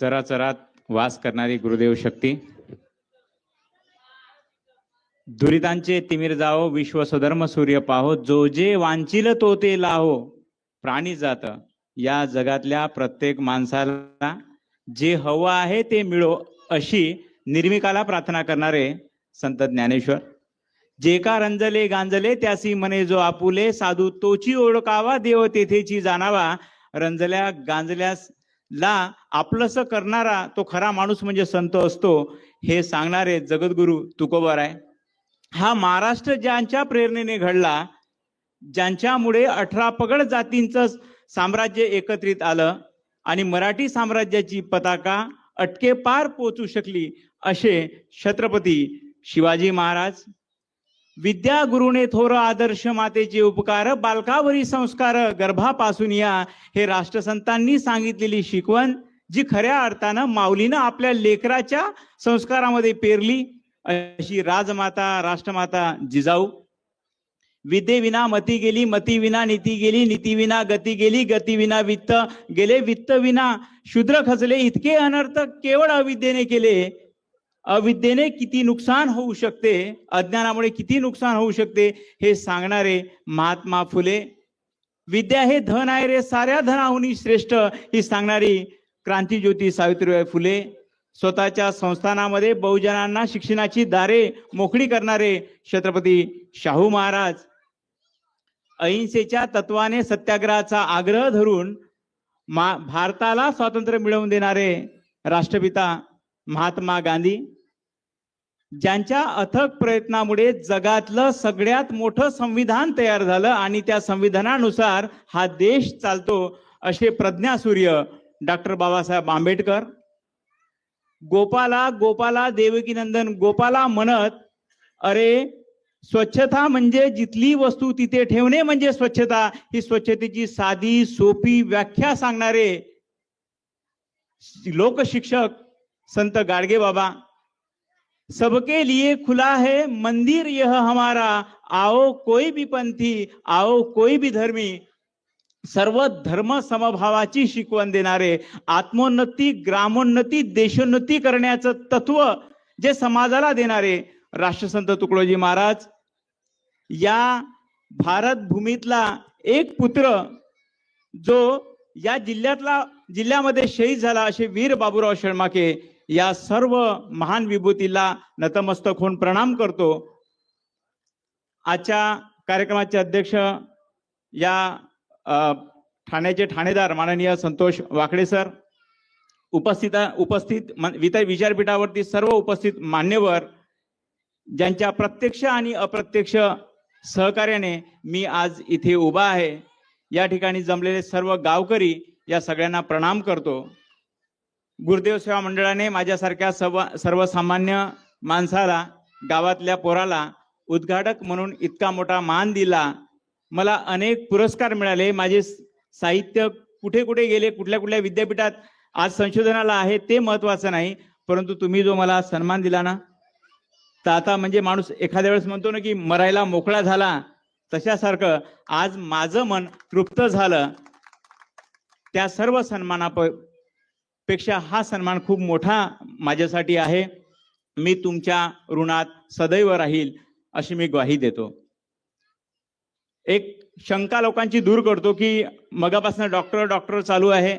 चराचरात वास करणारी गुरुदेव शक्ती. दुरितांचे तिमिर जाओ विश्व स्वधर्म सूर्य पाहो जो जे वांचिल तो ते लाहो प्राणी जात. या जगातल्या प्रत्येक माणसाला जे हवं आहे ते मिळो अशी निर्मिकाला प्रार्थना करणारे संत ज्ञानेश्वर. जे का रंजले गांजले त्यासी मने जो आपुले साधू तोची ओळखावा देव तेथेची जाणावा. रंजल्या गांजल्यास ला आपलंसं करणारा तो खरा माणूस म्हणजे संत असतो हे सांगणारे जगद्गुरु तुकोबर आहे. हा महाराष्ट्र ज्यांच्या प्रेरणेने घडला ज्यांच्यामुळे अठरा पगड जातींचं साम्राज्य एकत्रित आलं आणि मराठी साम्राज्याची पताका अटके पार पोचू शकली असे छत्रपती शिवाजी महाराज विद्या गुरुने थोर आदर्श मातेचे उपकार बालकावरी संस्कार गर्भापासून या हे राष्ट्रसंतांनी सांगितलेली शिकवण जी खऱ्या अर्थानं माऊलीनं आपल्या लेकराच्या संस्कारामध्ये पेरली अशी राजमाता राष्ट्रमाता जिजाऊ. विद्येविना मती गेली मती विना नीती गेली नीतीविना गती गेली गतीविना वित्त गेले वित्त विना शूद्र खचले इतके अनर्थ केवळ अविद्येने केले अविद्येने किती नुकसान होऊ शकते अज्ञानामुळे किती नुकसान होऊ शकते हे सांगणारे महात्मा फुले. विद्या हे धन आहे रे साऱ्या धनाहुनी श्रेष्ठ ही सांगणारी क्रांतीज्योती सावित्रीबाई फुले. स्वतःच्या संस्थानामध्ये बहुजनांना शिक्षणाची दारे मोकळी करणारे छत्रपती शाहू महाराज. अहिंसेच्या तत्वाने सत्याग्रहाचा आग्रह धरून मा भारताला स्वातंत्र्य मिळवून देणारे राष्ट्रपिता महात्मा गांधी. ज्यांच्या अथक प्रयत्नामुळे जगातलं सगळ्यात मोठं संविधान तयार झालं आणि त्या संविधानानुसार हा देश चालतो असे प्रज्ञासूर्य डॉक्टर बाबासाहेब आंबेडकर. गोपाला गोपाला देवकीनंदन गोपाला म्हणत अरे स्वच्छता म्हणजे जिथली वस्तू तिथे ठेवणे म्हणजे स्वच्छता. ही स्वच्छतेची साधी सोपी व्याख्या सांगणारे लोकशिक्षक संत गाडगे बाबा सबके लिए खुला है मंदिर यह हमारा। आओ कोई भी पंथी आओ कोई भी धर्मी। सर्व धर्म समभावाची शिकवण देणारे आत्मोन्नती ग्रामोन्नती देशोन्नती करण्याचं तत्व जे समाजाला देणारे राष्ट्रसंत तुकडोजी महाराज या भारत भूमीतला एक पुत्र जो या जिल्ह्यातला जिल्ह्यामध्ये शहीद झाला असे वीर बाबूराव शर्माके या सर्व महान विभूतीला नतमस्तक होऊन प्रणाम करतो. आजच्या कार्यक्रमाचे अध्यक्ष या ठाण्याचे ठाणेदार माननीय संतोष वाकडे सर उपस्थित उपस्थित मन- वित- विचारपीठावरती सर्व उपस्थित मान्यवर ज्यांच्या प्रत्यक्ष आणि अप्रत्यक्ष सहकार्याने मी आज इथे उभा आहे या ठिकाणी जमलेले सर्व गावकरी या सगळ्यांना प्रणाम करतो. गुरुदेव सेवा मंडळाने माझ्यासारख्या सर्व सर्वसामान्य माणसाला गावातल्या पोराला उद्घाटक म्हणून इतका मोठा मान दिला. मला अनेक पुरस्कार मिळाले. माझे साहित्य कुठे कुठे गेले कुठल्या कुठल्या विद्यापीठात आज संशोधनाला आहे ते महत्वाचं नाही परंतु तुम्ही जो मला सन्मान दिला ना तर आता म्हणजे माणूस एखाद्या वेळेस म्हणतो ना की मरायला मोकळा झाला तशासारखं आज माझं मन तृप्त झालं. त्या सर्व सन्माना पेक्षा हा सन्मान खूप मोठा माझ्यासाठी आहे. मी तुमच्या ऋणात सदैव राहील अशी मी ग्वाही देतो. एक शंका लोकांची दूर करतो की मगापासून डॉक्टर डॉक्टर चालू आहे.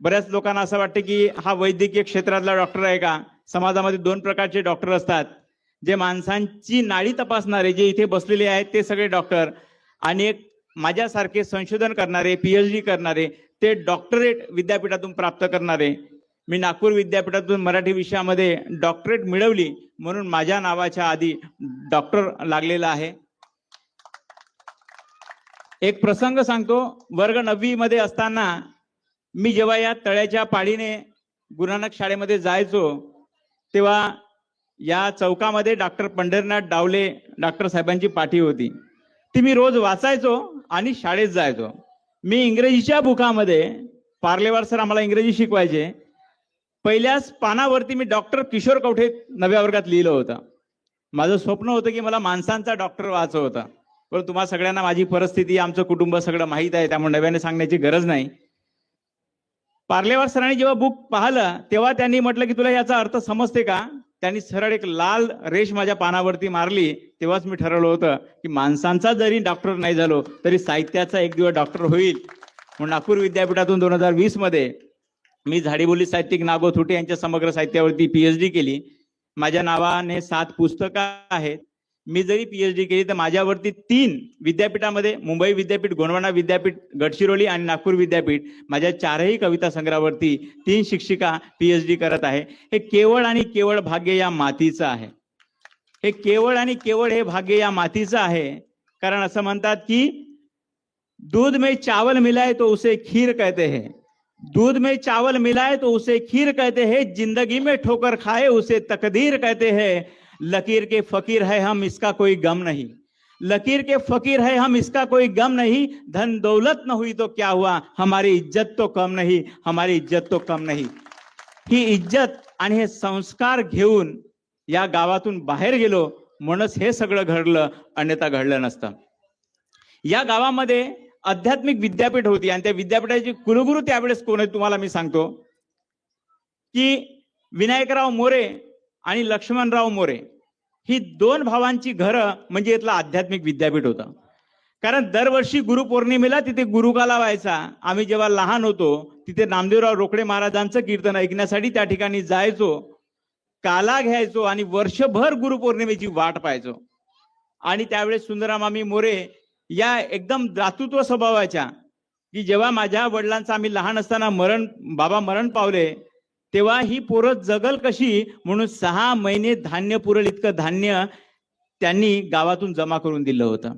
बऱ्याच लोकांना असं वाटतं की हा वैद्यकीय क्षेत्रातला डॉक्टर आहे का? समाजामध्ये दोन प्रकारचे डॉक्टर असतात. जे माणसांची नाडी तपासणारे जे इथे बसलेले आहेत ते सगळे डॉक्टर आणि एक माझ्यासारखे संशोधन करणारे पीएच डी करणारे ते डॉक्टरेट विद्यापीठातून प्राप्त करणारे. मी नागपूर विद्यापीठातून मराठी विषयामध्ये डॉक्टरेट मिळवली म्हणून माझ्या नावाच्या आधी डॉक्टर लागलेला आहे. एक प्रसंग सांगतो. वर्ग नववी मध्ये असताना मी जेव्हा या तळ्याच्या पाळीने गुरुनानक शाळेमध्ये जायचो तेव्हा या चौकामध्ये डॉक्टर पंढरनाथ डावले डॉक्टर साहेबांची पाठी होती. ती मी रोज वाचायचो. आणि शाळेत जायचो. मी इंग्रजीच्या बुकामध्ये पार्लेवार सर आम्हाला इंग्रजी शिकवायचे. पहिल्याच पानावरती मी डॉक्टर किशोर कवठे नव्या वर्गात लिहिलं होतं. माझं स्वप्न होतं की मला माणसांचा डॉक्टर व्हायचं होतं. पण तुम्हा सगळ्यांना माझी परिस्थिती आमचं कुटुंब सगळं माहीत आहे त्यामुळे नव्याने सांगण्याची गरज नाही. पार्लेवार सरांनी जेव्हा बुक पाहिलं तेव्हा त्यांनी म्हटलं की तुला याचा अर्थ समजते का? त्यांनी सरळ एक लाल रेष माझ्या पानावरती मारली. तेव्हाच मी ठरवलं होतं की माणसांचा जरी डॉक्टर नाही झालो तरी साहित्याचा एक दिवस डॉक्टर होईल. म्हणून नागपूर विद्यापीठातून दोन हजार वीसमध्ये मी झाडीबोली साहित्यिक नागो थुटे यांच्या समग्र साहित्यावरती पीएचडी केली. माझ्या नावाने सात पुस्तकं आहेत. मी जरी पीएचडी केली तर माझ्यावरती तीन विद्यापीठामध्ये मुंबई विद्यापीठ गोंडवाना विद्यापीठ गडचिरोली आणि नागपूर विद्यापीठ माझ्या चारही कविता संग्रहावरती तीन शिक्षिका पीएचडी करत आहे. हे केवळ आणि केवळ भाग्य या मातीचं आहे. हे केवळ आणि केवळ हे भाग्य या मातीचं आहे. कारण असं म्हणतात की दूध में चावल मिलाए तो उसे खीर कहते हैं. दूध में चावल मिलाए तो उसे खीर कहते हैं. जिंदगी में ठोकर खाए उसे तकदीर कहते हैं. लकीर के फकीर है हम इसका कोई गम नहीं। लकीर के फकीर है हम इसका कोई गम नहीं। धन दौलत न हुई तो क्या हुआ? हमारी इज्जत तो कम नहीं हमारी इज्जत तो कम नहीं। ही इज्जत आणि हे संस्कार घेऊन या गावातून बाहेर गेलो म्हणूनच हे सगळं घडलं अन्यथा घडलं नसतं. या गावामध्ये आध्यात्मिक विद्यापीठ होती आणि त्या विद्यापीठाची कुलगुरू त्यावेळेस कोण आहे तुम्हाला मी सांगतो? की विनायकराव मोरे आणि लक्ष्मणराव मोरे ही दोन भावांची घरं म्हणजे इथलं आध्यात्मिक विद्यापीठ होतं. कारण दरवर्षी गुरुपौर्णिमेला तिथे गुरुकाला व्हायचा आम्ही जेव्हा लहान होतो तिथे नामदेवराव रोकडे महाराजांचं कीर्तन ऐकण्यासाठी त्या ठिकाणी जायचो काला घ्यायचो आणि वर्षभर गुरुपौर्णिमेची वाट पाहायचो. आणि त्यावेळेस सुंदराम आम्ही मोरे या एकदम दातृत्व स्वभावाच्या की जेव्हा माझ्या वडिलांचं आम्ही लहान असताना मरण बाबा मरण पावले तेव्हा ही पोरं जगल कशी? म्हणून सहा महिने धान्य पुरल इतकं धान्य त्यांनी गावातून जमा करून दिलं होतं.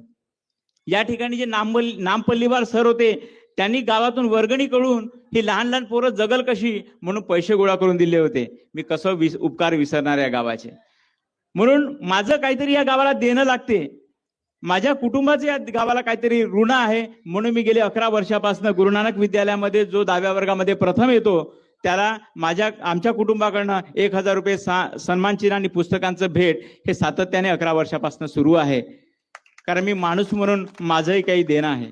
या ठिकाणी जे नामबल नामपल्लीवार सर होते त्यांनी गावातून वर्गणी करून ही लहान लहान पोरं जगल कशी? म्हणून पैसे गोळा करून दिले होते. मी कसं विस उपकार विसरणार या गावाचे? म्हणून माझं काहीतरी या गावाला देणं लागते. माझ्या कुटुंबाचं या गावाला काहीतरी ऋण आहे. म्हणून मी गेले अकरा वर्षापासून गुरु नानक विद्यालयामध्ये जो दहाव्या वर्गामध्ये प्रथम येतो त्याला माझ्या आमच्या कुटुंबाकडनं एक हजार रुपये सा सन्मानचिन्ह आणि पुस्तकांचं भेट हे सातत्याने अकरा वर्षापासून सुरू आहे. कारण मी माणूस म्हणून माझंही काही देणं आहे.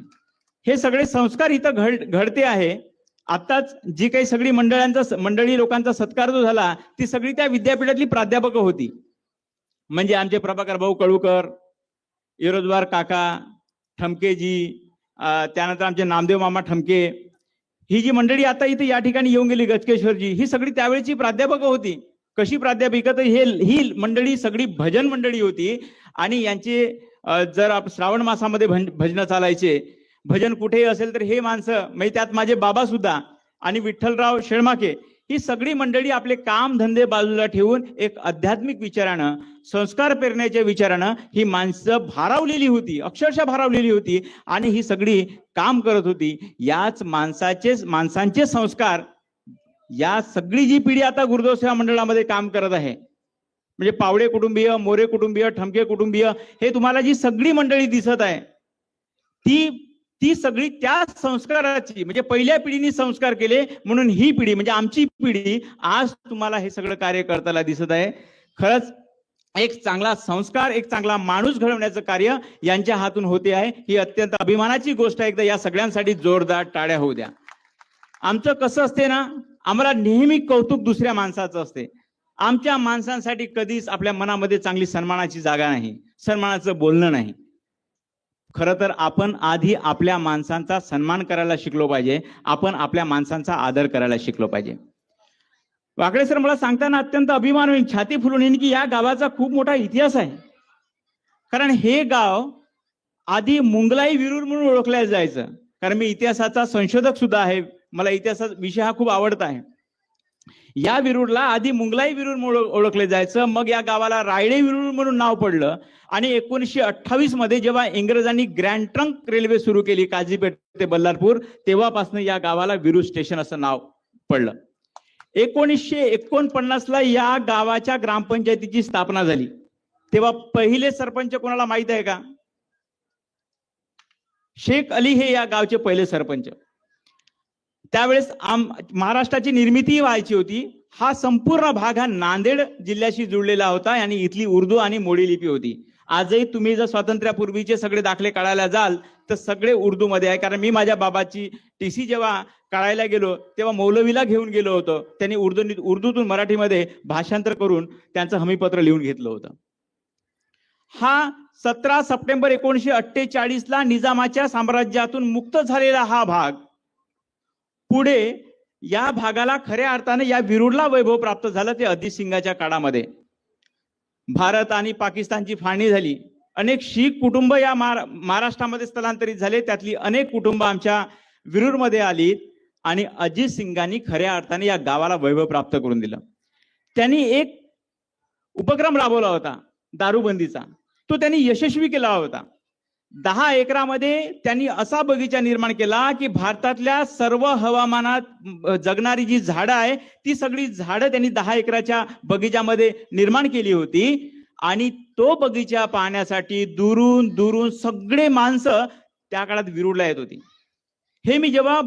हे सगळे संस्कार इथं घड घडते आहे. आत्ताच जी काही सगळी मंडळांचा मंडळी लोकांचा सत्कार जो झाला ती सगळी त्या विद्यापीठातली प्राध्यापक होती. म्हणजे आमचे प्रभाकर भाऊ कळूकर इरोजवार काका ठमकेजी त्यानंतर आमचे नामदेव मामा ठमके ही जी मंडळी आता इथे या ठिकाणी येऊन गेली गचकेश्वरजी ही सगळी त्यावेळेची प्राध्यापक होती. कशी प्राध्यापिका? तर हे ही मंडळी सगळी भजन मंडळी होती. आणि यांचे जर आप श्रावण मासामध्ये भन भजनं चालायचे भजन कुठेही असेल तर हे माणसं म्हणजे त्यात माझे बाबा सुद्धा आणि विठ्ठलराव शेळमाके ही सगळी मंडळी आपले काम धंदे बाजूला ठेवून एक आध्यात्मिक विचारानं संस्कार पेरण्याच्या विचारानं ही माणसं भारावलेली होती अक्षरशः भारावलेली होती आणि ही सगळी काम करत होती. याच माणसाचे माणसांचे संस्कार या सगळी जी पिढी आता गुरुदेव सेवा मंडळामध्ये काम करत आहे म्हणजे पावडे कुटुंबीय मोरे कुटुंबीय ठमके कुटुंबीय हे तुम्हाला जी सगळी मंडळी दिसत आहे ती ती सगळी त्या संस्काराची म्हणजे पहिल्या पिढीने संस्कार केले म्हणून ही पिढी म्हणजे आमची पिढी आज तुम्हाला हे सगळं कार्य करताना दिसत आहे. खरंच एक चांगला संस्कार एक चांगला माणूस घडवण्याचं कार्य यांच्या हातून होते आहे. ही अत्यंत अभिमानाची गोष्ट आहे. एकदा या सगळ्यांसाठी जोरदार टाळ्या होऊ द्या. आमचं कसं असते ना आम्हाला नेहमी कौतुक दुसऱ्या माणसाचं असते. आमच्या माणसांसाठी कधीच आपल्या मनामध्ये चांगली सन्मानाची जागा नाही. सन्मानाचं बोलणं नाही. खरं तर आपण आधी आपल्या माणसांचा सन्मान करायला शिकलो पाहिजे. आपण आपल्या माणसांचा आदर करायला शिकलो पाहिजे. वाकडे सर मला सांगताना अत्यंत अभिमान होईल. छाती फुलून येईन की या गावाचा खूप मोठा इतिहास आहे. कारण हे गाव आधी मुंगलाई विरूर म्हणून ओळखल्या जायचं. कारण मी इतिहासाचा संशोधक सुद्धा आहे. मला इतिहासाचा विषय हा खूप आवडता आहे. या विरूरला आधी मुंगलाई विरूर म्हणून ओळखले जायचं मग या गावाला रायडे विरूर म्हणून नाव पडलं. आणि एकोणीसशे अठ्ठावीसमध्ये जेव्हा इंग्रजांनी ग्रँड ट्रंक रेल्वे सुरू केली काझीपेठ ते बल्लारपूर तेव्हापासून या गावाला विरूर स्टेशन असं नाव पडलं. एकोणीसशे एकोणपन्नासला या गावाच्या ग्रामपंचायतीची स्थापना झाली. तेव्हा पहिले सरपंच कोणाला माहीत आहे का? शेख अली हे या गावचे पहिले सरपंच. त्यावेळेस आम महाराष्ट्राची निर्मिती व्हायची होती. हा संपूर्ण भाग हा नांदेड जिल्ह्याशी जुळलेला होता आणि इथली उर्दू आणि मोडी लिपी होती. आजही तुम्ही जर स्वातंत्र्यापूर्वीचे सगळे दाखले काढायला जाल तर सगळे उर्दूमध्ये आहे. कारण मी माझ्या बाबाची टी सी जेव्हा काढायला गेलो तेव्हा मौलवीला घेऊन गेलो होतो. त्यांनी उर्दू उर्दूतून मराठीमध्ये भाषांतर करून त्यांचं हमीपत्र लिहून घेतलं होतं. हा सतरा सप्टेंबर एकोणीशे अठ्ठेचाळीस ला निजामाच्या साम्राज्यातून मुक्त झालेला हा भाग पुढे या भागाला खऱ्या अर्थाने या विरुडला वैभव प्राप्त झालं ते अजित सिंगाच्या काळामध्ये. भारत आणि पाकिस्तानची फाळणी झाली. अनेक शीख कुटुंब या महाराष्ट्रामध्ये स्थलांतरित झाले. त्यातली अनेक कुटुंब आमच्या विरुडमध्ये आली आणि अजित सिंगांनी खऱ्या अर्थाने या गावाला वैभव प्राप्त करून दिलं. त्यांनी एक उपक्रम राबवला होता दारूबंदीचा. तो त्यांनी यशस्वी केला होता. दहा एकरामध्ये त्यांनी असा बगीचा निर्माण केला की भारतातल्या सर्व हवामानात जगणारी जी झाडं आहे ती सगळी झाडं त्यांनी दहा एकराच्या बगीच्यामध्ये निर्माण केली होती. आणि तो बगीचा पाहण्यासाठी दुरून दुरून सगळे माणसं त्या काळात विरुडला येत होती. हे मी जेव्हा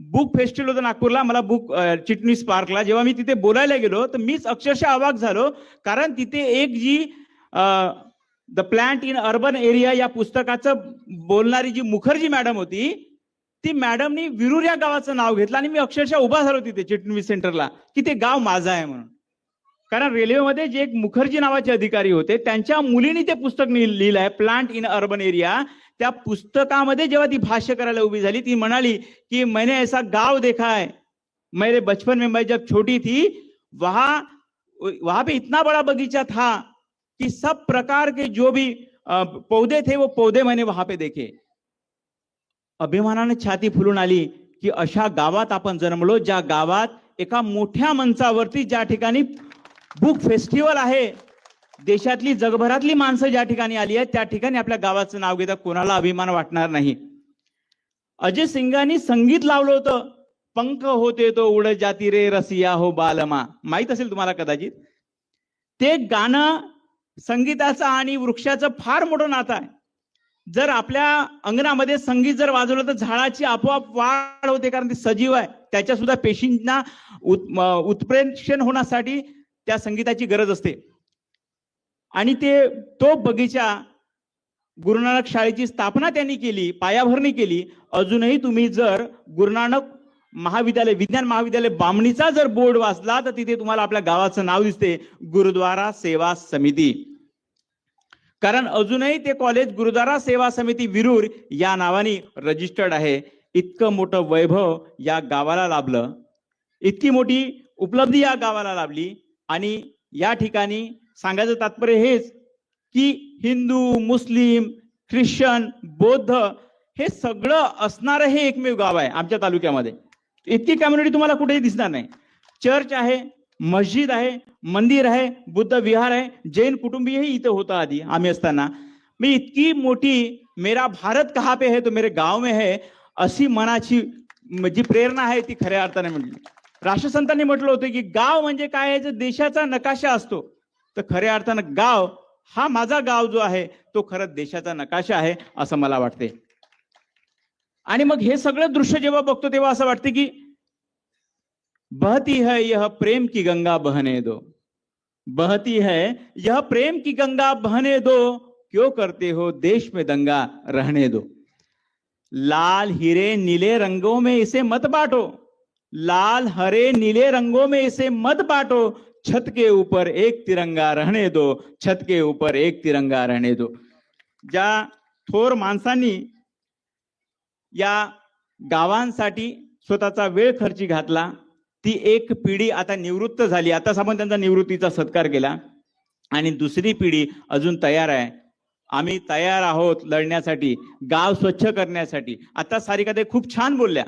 बुक फेस्टिवल होतं नागपूरला मला बुक चिटणीस पार्कला जेव्हा मी तिथे बोलायला गेलो तर मीच अक्षरशः अवाक झालो. कारण तिथे एक जी the plant in urban area या पुस्तकाचं बोलणारी जी मुखर्जी मॅडम होती ती मॅडमनी विरुर या गावाचं नाव घेतलं आणि मी अक्षरशः उभा झालो तिथे चिटणवीस सेंटरला की ते गाव माझं आहे म्हणून. कारण रेल्वेमध्ये जे एक मुखर्जी नावाचे अधिकारी होते त्यांच्या मुलीने ते पुस्तक लिहिलं आहे प्लांट इन अर्बन एरिया त्या पुस्तकामध्ये जेव्हा ती भाष्य करायला उभी झाली ती म्हणाली की मैंने ऐसा गाव देखा है. मेरे बचपन में मैं जब छोटी थी वहा वहां पे इतना बड़ा बगीचा था कि सब प्रकार के जो भी पौधे थे वो पौधे मैंने वहां पे देखे। अभिमानाने छाती फुलून आली की अशा गावात आपण जन्मलो ज्या गावात एका मोठ्या मंचावरती ज्या ठिकाणी बुक फेस्टिवल आहे देशातली जगभरातली माणसं ज्या ठिकाणी आली आहेत त्या ठिकाणी आपल्या गावाचं नाव घेता कोणाला अभिमान वाटणार नाही. अजय सिंगांनी संगीत लावलं होतं. पंख होते तो उड जाती रे रसिया हो बालमा. माहीत असेल तुम्हाला कदाचित? ते गाणं संगीताचं आणि वृक्षाचं फार मोठं नातं आहे. जर आपल्या अंगणामध्ये संगीत जर वाजवलं तर झाडाची आपोआप वाढ होते कारण ते सजीव आहे. त्याच्या सुद्धा पेशींना उत- उत्प्रेक्षण होण्यासाठी त्या संगीताची गरज असते. आणि ते तो बगीचा गुरुनानक शाळेची स्थापना त्यांनी केली पायाभरणी केली. अजूनही तुम्ही जर गुरुनानक महाविद्यालय विज्ञान महाविद्यालय बामणीचा जर बोर्ड वाचला तर तिथे तुम्हाला आपल्या गावाचं नाव दिसते गुरुद्वारा सेवा समिती. कारण अजूनही ते कॉलेज गुरुद्वारा सेवा समिती विरूर या नावाने रजिस्टर्ड आहे. इतकं मोठं वैभव या गावाला लाभलं. इतकी मोठी उपलब्धी या गावाला लाभली. आणि या ठिकाणी सांगायचं तात्पर्य हेच की हिंदू मुस्लिम ख्रिश्चन बौद्ध हे सगळं असणारं हे एकमेव गाव आहे आमच्या तालुक्यामध्ये. इतकी कम्युनिटी तुम्हाला कुठेही दिसणार नाही. चर्च आहे मस्जिद आहे मंदिर आहे बुद्ध विहार आहे जैन कुटुंबीयही इथं होतं आधी आम्ही असताना. मी इतकी मोठी मेरा भारत कहा पे है तो मेरे गाव में है अशी मनाची जी प्रेरणा आहे ती खऱ्या अर्थाने म्हटली. राष्ट्रसंतांनी म्हटलं होतं की गाव म्हणजे काय आहे? जर देशाचा नकाशा असतो तर खऱ्या अर्थानं गाव हा माझा गाव जो आहे तो खरंच देशाचा नकाशा आहे असं मला वाटते आणि मग हे सगळं दृश्य जेव्हा बघतो, तेव्हा असं वाटतं की, बहती है यह प्रेम की गंगा बहने दो. बहती है यह प्रेम की गंगा बहने दो. क्यों करते हो देश में दंगा रहने दो? लाल हीरे नीले रंगों में इसे मत बांटो. लाल, हरे, नीले रंगों में इसे मत बांटो. छत के ऊपर एक तिरंगा रहने दो. छत के ऊपर एक तिरंगा रहने दो. ज्या थोर माणसांनी या गावांसाठी स्वतःचा वेळ खर्ची घातला. ती एक पिढी आता निवृत्त झाली. आताच आपण त्यांचा निवृत्तीचा सत्कार केला. आणि दुसरी पिढी अजून तयार आहे. आम्ही तयार आहोत लढण्यासाठी गाव स्वच्छ करण्यासाठी. आता सारिका ते खूप छान बोलल्या.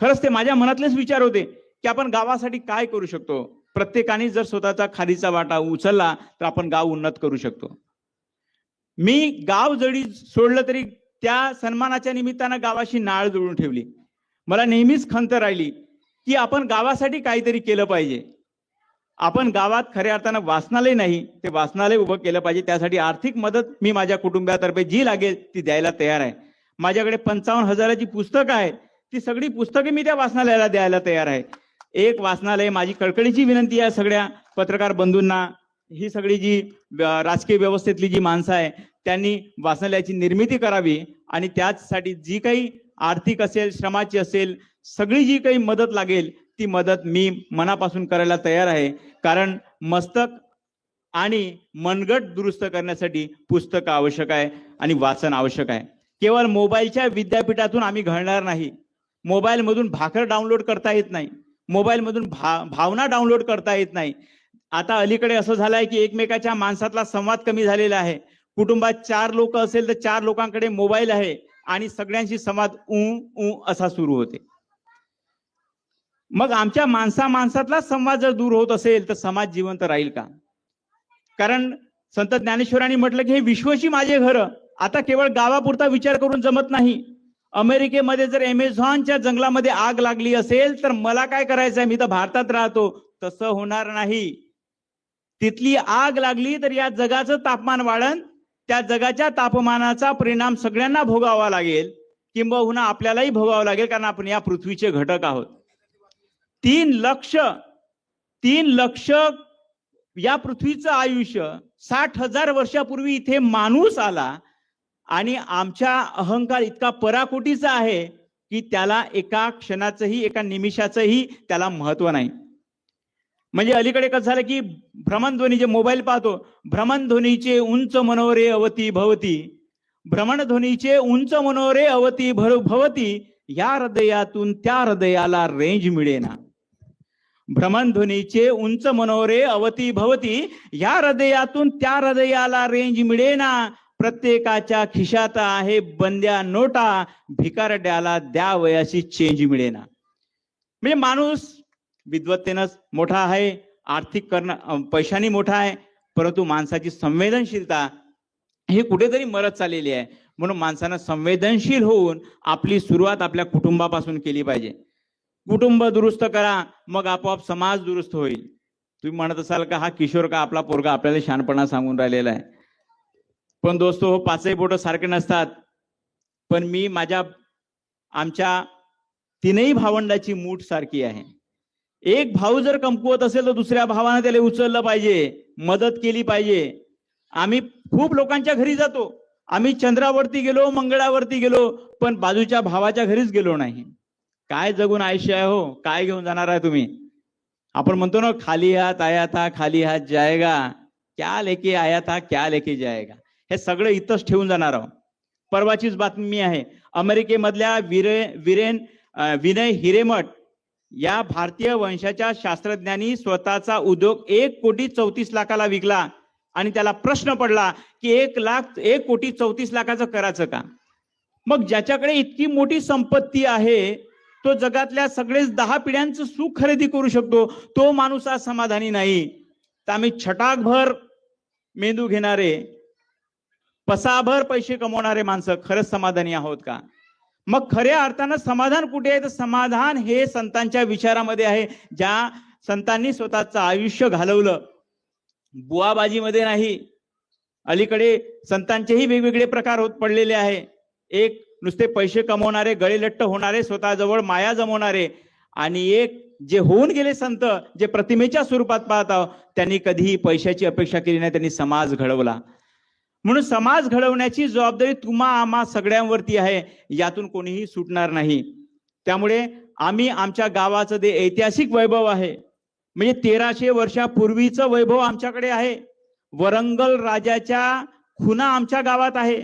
खरंच ते माझ्या मनातलेच विचार होते की आपण गावासाठी काय करू शकतो? प्रत्येकाने जर स्वतःचा खालीचा वाटा उचलला तर आपण गाव उन्नत करू शकतो. मी गाव जरी सोडलं तरी त्या सन्मानाच्या निमित्तानं गावाशी नाळ जुळून ठेवली. मला नेहमीच खंत राहिली की आपण गावासाठी काहीतरी केलं पाहिजे. आपण गावात खऱ्या अर्थानं वाचनालय नाही ते वाचनालय उभं केलं पाहिजे. त्यासाठी आर्थिक मदत मी माझ्या कुटुंबातर्फे जी लागेल ती द्यायला तयार आहे. माझ्याकडे पंचावन्न हजाराची पुस्तकं आहेत. ती सगळी पुस्तके मी त्या वाचनालयाला द्यायला तयार आहे. एक वाचनालय माझी कळकळीची विनंती आहे सगळ्या पत्रकार बंधूंना. ही सगळी जी राजकीय व्यवस्थेतली जी माणसं आहे त्यांनी वाचनालयाची निर्मिती करावी आणि त्याचसाठी जी काही आर्थिक असेल श्रमाची असेल सगळी जी काही मदत लागेल ती मदत मी मनापासून करायला तयार आहे. कारण मस्तक आणि मनगट दुरुस्त करण्यासाठी पुस्तक आवश्यक आहे आणि वाचन आवश्यक आहे. केवळ मोबाईलच्या विद्यापीठातून आम्ही घडणार नाही. मोबाईलमधून भाकर डाउनलोड करता येत नाही. मोबाईलमधून भा भावना डाउनलोड करता येत नाही. आता अलीकडे असं झालंय की एकमेकाच्या माणसातला संवाद कमी झालेला आहे. कुटुंबात चार लोक असेल तर चार लोकांकडे मोबाईल आहे आणि सगळ्यांशी संवाद ऊ ऊ असा सुरू होते. मग आमच्या माणसा माणसातला संवाद जर दूर होत असेल तर समाज जिवंत राहील का? कारण संत ज्ञानेश्वरांनी म्हटलं की हे विश्वशी माझे घर आता केवळ गावापुरता विचार करून जमत नाही. अमेरिकेमध्ये जर अमेझॉनच्या जंगलामध्ये आग लागली असेल तर मला काय करायचंय? मी तर भारतात राहतो. तसं होणार नाही. तिथली आग लागली तर या जगाचं तापमान वाढन त्या जगाच्या तापमानाचा परिणाम सगळ्यांना भोगावा लागेल. किंबहुना आपल्यालाही भोगावं लागेल कारण आपण या पृथ्वीचे घटक आहोत. तीन लक्ष तीन लक्ष या पृथ्वीचं आयुष्य साठ हजार वर्षापूर्वी इथे माणूस आला आणि आमच्या अहंकार इतका पराकोटीचा आहे की त्याला एका क्षणाचंही एका निमिषाचंही त्याला महत्त्व नाही. म्हणजे अलीकडे कसं झालं की भ्रमणध्वनी जे मोबाईल पाहतो भ्रमणध्वनीचे उंच मनोरे अवती भवती. भ्रमणध्वनीचे उंच मनोरे अवती भर भवती या हृदयातून त्या हृदयाला रेंज मिळेना. भ्रमणध्वनीचे उंच मनोरे अवती भवती या हृदयातून त्या हृदयाला रेंज मिळेना. प्रत्येकाच्या खिशात आहे बंद्या नोटा भिकारड्याला द्यावयाशी चेंज मिळेना. म्हणजे माणूस विद्वत्तेनं मोठा आहे आर्थिक करण पैशानी मोठा आहे परंतु माणसाची संवेदनशीलता ही कुठेतरी मरत चाललेली आहे. म्हणून माणसानं संवेदनशील होऊन आपली सुरुवात आपल्या कुटुंबापासून केली पाहिजे. कुटुंब दुरुस्त करा मग आपोआप समाज दुरुस्त होईल. तुम्ही म्हणत असाल का हा किशोर का आपला पोरगा आपल्याला शहाणपणा सांगून राहिलेला आहे. पण दोस्तो हो पाचही बोट सारखे नसतात. पण मी माझ्या आमच्या तीनही भावंडाची मूठ सारखी आहे. एक भाऊ जर कमकुवत असेल तर दुसऱ्या भावाने त्याला उचललं पाहिजे मदत केली पाहिजे. आम्ही खूप लोकांच्या घरी जातो. आम्ही चंद्रावरती गेलो मंगळावरती गेलो पण बाजूच्या भावाच्या घरीच गेलो नाही. काय जगून आयुष्य आहे हो? काय घेऊन जाणार आहे तुम्ही? आपण म्हणतो ना खाली हात आया था खाली हात जायगा. क्या लेके आया था क्या लेके जाएगा हे सगळं इथंच ठेवून जाणार आहोत. परवाचीच बातमी आहे. अमेरिकेमधल्या विरे विरेन विनय हिरेमठ या भारतीय वंशाच्या शास्त्रज्ञांनी स्वतःचा उद्योग एक कोटी चौतीस लाखाला विकला आणि त्याला प्रश्न पडला की एक लाख एक कोटी चौतीस लाखाचं करायचं का? मग ज्याच्याकडे इतकी मोठी संपत्ती आहे तो जगातल्या सगळेच दहा पिढ्यांचं सुख खरेदी करू शकतो तो माणूस आज समाधानी नाही. तर आम्ही छटाकभर मेंदू घेणारे पसाभर पैसे कमवणारे माणसं खरंच समाधानी आहोत का? मग खऱ्या अर्थानं समाधान कुठे आहे? तर समाधान हे संतांच्या विचारामध्ये आहे. ज्या संतांनी स्वतःचं आयुष्य घालवलं. बुवाबाजीमध्ये नाही. अलीकडे संतांचेही वेगवेगळे प्रकार होत पडलेले आहे. एक नुसते पैसे कमवणारे गळेलट्ट होणारे स्वतःजवळ माया जमवणारे आणि एक जे होऊन गेले संत जे प्रतिमेच्या स्वरूपात पाहत आहोत त्यांनी कधीही पैशाची अपेक्षा केली नाही त्यांनी समाज घडवला. म्हणून समाज घडवण्याची जबाबदारी तुम्हा आम्हा सगळ्यांवरती आहे. यातून कोणीही सुटणार नाही. त्यामुळे आम्ही आमच्या गावाचं जे ऐतिहासिक वैभव आहे म्हणजे तेराशे वर्षापूर्वीचं वैभव आमच्याकडे आहे. वरंगल राजाच्या खुना आमच्या गावात आहे.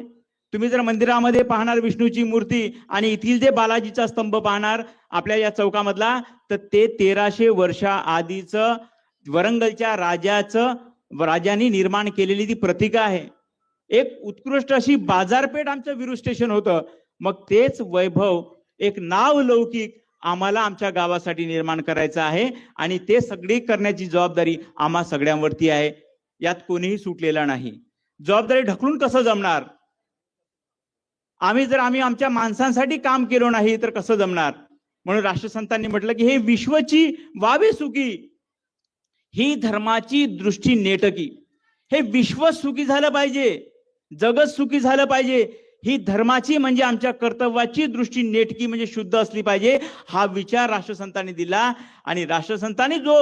तुम्ही जर मंदिरामध्ये पाहणार विष्णूची मूर्ती आणि येथील जे बालाजीचा स्तंभ पाहणार आपल्या या चौकामधला तर ते तेराशे वर्षा आधीचं वरंगलच्या राजाचं राजांनी निर्माण केलेली ती प्रतिका आहे. एक उत्कृष्ट अशी बाजारपेठ आमचं विरू स्टेशन होतं. मग तेच वैभव एक नाव लौकिक आम्हाला आमच्या गावासाठी निर्माण करायचं आहे आणि ते सगळी करण्याची जबाबदारी आम्हा सगळ्यांवरती आहे. यात कोणीही सुटलेला नाही. जबाबदारी ढकलून कसं जमणार? आम्ही जर आम्ही आमच्या माणसांसाठी काम केलो नाही तर कसं जमणार? म्हणून राष्ट्रसंतांनी म्हटलं की हे विश्वची वावे सुखी. ही धर्माची दृष्टी नेटकी. हे विश्व सुखी झालं पाहिजे. जगत सुखी झालं पाहिजे. ही धर्माची म्हणजे आमच्या कर्तव्याची दृष्टी नेटकी म्हणजे शुद्ध असली पाहिजे हा विचार राष्ट्रसंतांनी दिला. आणि राष्ट्रसंतांनी जो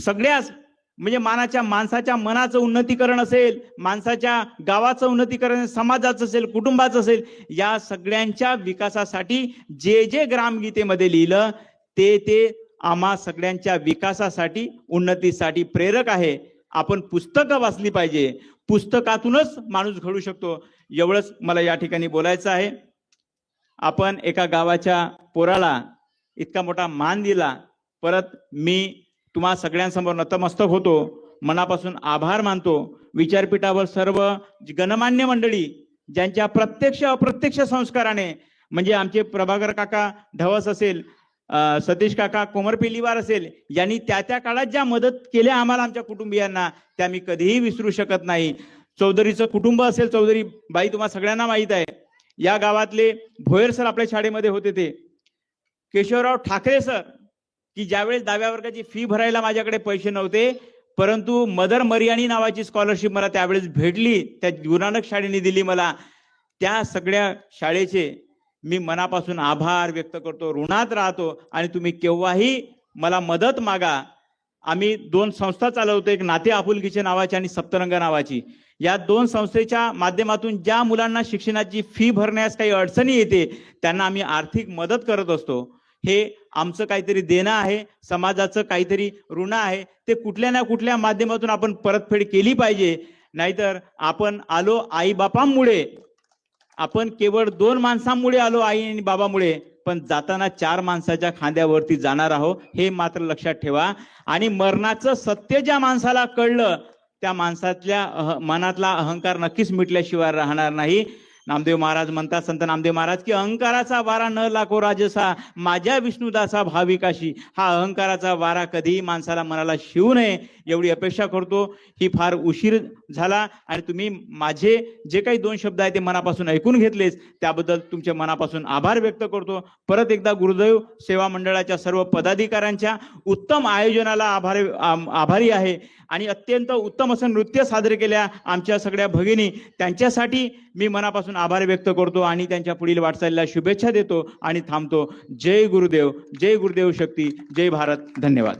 सगळ्याच म्हणजे मानाच्या माणसाच्या मनाचं उन्नतीकरण असेल माणसाच्या गावाचं उन्नतीकरण समाजाचं असेल कुटुंबाचं असेल या सगळ्यांच्या विकासासाठी जे जे ग्रामगीतेमध्ये लिहिलं ते ते आम्हा सगळ्यांच्या विकासासाठी उन्नतीसाठी प्रेरक आहे. आपण पुस्तकं वाचली पाहिजे. पुस्तकातूनच माणूस घडू शकतो. एवढंच मला या ठिकाणी बोलायचं आहे. आपण एका गावाच्या पोराला इतका मोठा मान दिला. परत मी तुम्हा सगळ्यांसमोर नतमस्तक होतो. मनापासून आभार मानतो. विचारपीठावर सर्व गणमान्य मंडळी ज्यांच्या प्रत्यक्ष अप्रत्यक्ष संस्काराने म्हणजे आमचे प्रभाकर काका ढवस असेल सतीश काका कोमरपिलीवार असेल यांनी त्या त्या काळात ज्या मदत केल्या आम्हाला आमच्या कुटुंबियांना त्या मी कधीही विसरू शकत नाही. चौधरीचं कुटुंब असेल चौधरी बाई तुम्हाला सगळ्यांना माहीत आहे. या गावातले भोयर सर आपल्या शाळेमध्ये होते ते. केशवराव ठाकरे सर की ज्यावेळेस दहाव्या वर्गाची फी भरायला माझ्याकडे पैसे नव्हते परंतु मदर मरियाणी नावाची स्कॉलरशिप मला त्यावेळेस भेटली त्या गुरुनानक शाळेने दिली मला. त्या सगळ्या शाळेचे मी मनापासून आभार व्यक्त करतो ऋणात राहतो आणि तुम्ही केव्हाही मला मदत मागा. आम्ही दोन संस्था चालवतो एक नाते आपुलकीचे नावाची आणि सप्तरंग नावाची. या दोन संस्थेच्या माध्यमातून ज्या मुलांना शिक्षणाची फी भरण्यास काही अडचणी येते त्यांना आम्ही आर्थिक मदत करत असतो. हे आमचं काहीतरी देणं आहे समाजाचं काहीतरी ऋण आहे ते कुठल्या ना कुठल्या माध्यमातून आपण परतफेड केली पाहिजे. नाहीतर आपण आलो आई बापांमुळे आपण केवळ दोन माणसांमुळे आलो आई आणि बाबामुळे पण जाताना चार माणसाच्या खांद्यावरती जाणार आहोत हे मात्र लक्षात ठेवा. आणि मरणाचं सत्य ज्या माणसाला कळलं त्या माणसातल्या अह- मनातला अहंकार नक्कीच मिटल्याशिवाय राहणार नाही. नामदेव महाराज म्हणतात संत नामदेव महाराज की अहंकाराचा वारा न लाको राजसा माझ्या विष्णुदासा भाविकाशी. हा अहंकाराचा वारा कधीही माणसाला मनाला शिवू नये एवढी अपेक्षा करतो. ही फार उशीर झाला आणि तुम्ही माझे जे काही दोन शब्द आहेत ते मनापासून ऐकून घेतलेच त्याबद्दल तुमच्या मनापासून आभार व्यक्त करतो. परत एकदा गुरुदेव सेवा मंडळाच्या सर्व पदाधिकाऱ्यांच्या उत्तम आयोजनाला आभार आभारी आहे. आणि अत्यंत उत्तम असं नृत्य सादर केल्या आमच्या सगळ्या भगिनी. त्यांच्यासाठी मी मनापासून आभार व्यक्त करतो आणि त्यांच्या पुढील वाटचालीला शुभेच्छा देतो आणि थांबतो. जय गुरुदेव जय गुरुदेव शक्ती जय भारत. धन्यवाद.